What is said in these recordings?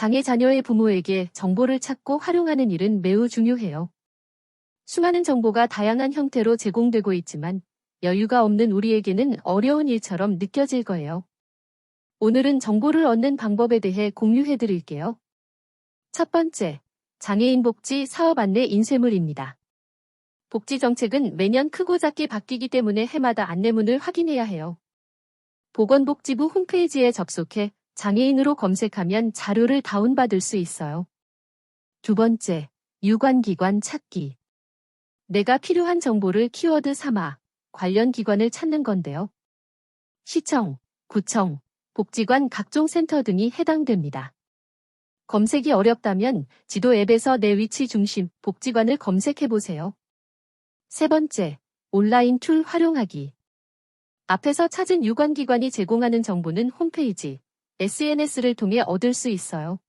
장애 자녀의 부모에게 정보를 찾고 활용하는 일은 매우 중요해요. 수많은 정보가 다양한 형태로 제공되고 있지만 여유가 없는 우리에게는 어려운 일처럼 느껴질 거예요. 오늘은 정보를 얻는 방법에 대해 공유해 드릴게요. 첫 번째, 장애인 복지 사업 안내 인쇄물입니다. 복지 정책은 매년 크고 작게 바뀌기 때문에 해마다 안내문을 확인해야 해요. 보건복지부 홈페이지에 접속해 장애인으로 검색하면 자료를 다운받을 수 있어요. 두 번째, 유관기관 찾기. 내가 필요한 정보를 키워드 삼아 관련 기관을 찾는 건데요. 시청, 구청, 복지관 각종 센터 등이 해당됩니다. 검색이 어렵다면 지도 앱에서 내 위치 중심 복지관을 검색해 보세요. 세 번째, 온라인 툴 활용하기. 앞에서 찾은 유관기관이 제공하는 정보는 홈페이지, SNS를 통해 얻을 수 있어요.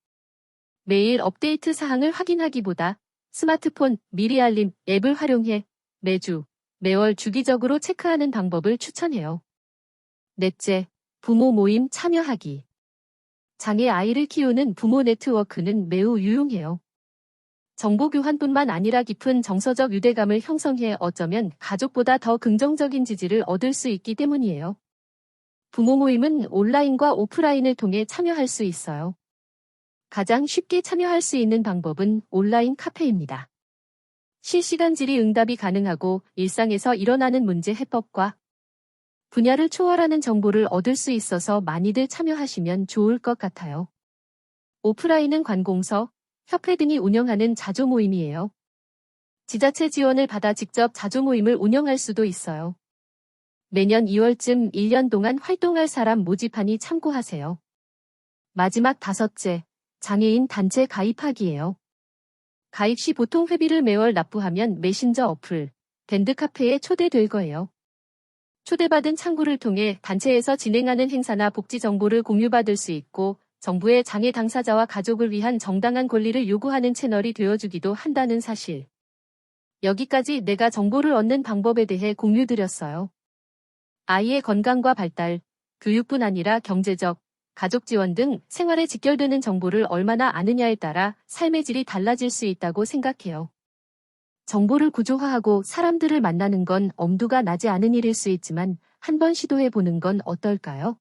매일 업데이트 사항을 확인하기보다 스마트폰 미리 알림 앱을 활용해 매주, 매월 주기적으로 체크하는 방법을 추천해요. 넷째, 부모 모임 참여하기. 장애 아이를 키우는 부모 네트워크는 매우 유용해요. 정보 교환뿐만 아니라 깊은 정서적 유대감을 형성해 어쩌면 가족보다 더 긍정적인 지지를 얻을 수 있기 때문이에요. 부모 모임은 온라인과 오프라인을 통해 참여할 수 있어요. 가장 쉽게 참여할 수 있는 방법은 온라인 카페입니다. 실시간 질의 응답이 가능하고 일상에서 일어나는 문제 해법과 분야를 초월하는 정보를 얻을 수 있어서 많이들 참여하시면 좋을 것 같아요. 오프라인은 관공서, 협회 등이 운영하는 자조 모임이에요. 지자체 지원을 받아 직접 자조 모임을 운영할 수도 있어요. 매년 2월쯤 1년 동안 활동할 사람 모집하니 참고하세요. 마지막 다섯째, 장애인 단체 가입하기예요. 가입 시 보통 회비를 매월 납부하면 메신저 어플, 밴드카페에 초대될 거예요. 초대받은 창구를 통해 단체에서 진행하는 행사나 복지 정보를 공유받을 수 있고 정부의 장애 당사자와 가족을 위한 정당한 권리를 요구하는 채널이 되어주기도 한다는 사실. 여기까지 내가 정보를 얻는 방법에 대해 공유드렸어요. 아이의 건강과 발달, 교육뿐 아니라 경제적, 가족 지원 등 생활에 직결되는 정보를 얼마나 아느냐에 따라 삶의 질이 달라질 수 있다고 생각해요. 정보를 구조화하고 사람들을 만나는 건 엄두가 나지 않은 일일 수 있지만 한번 시도해 보는 건 어떨까요?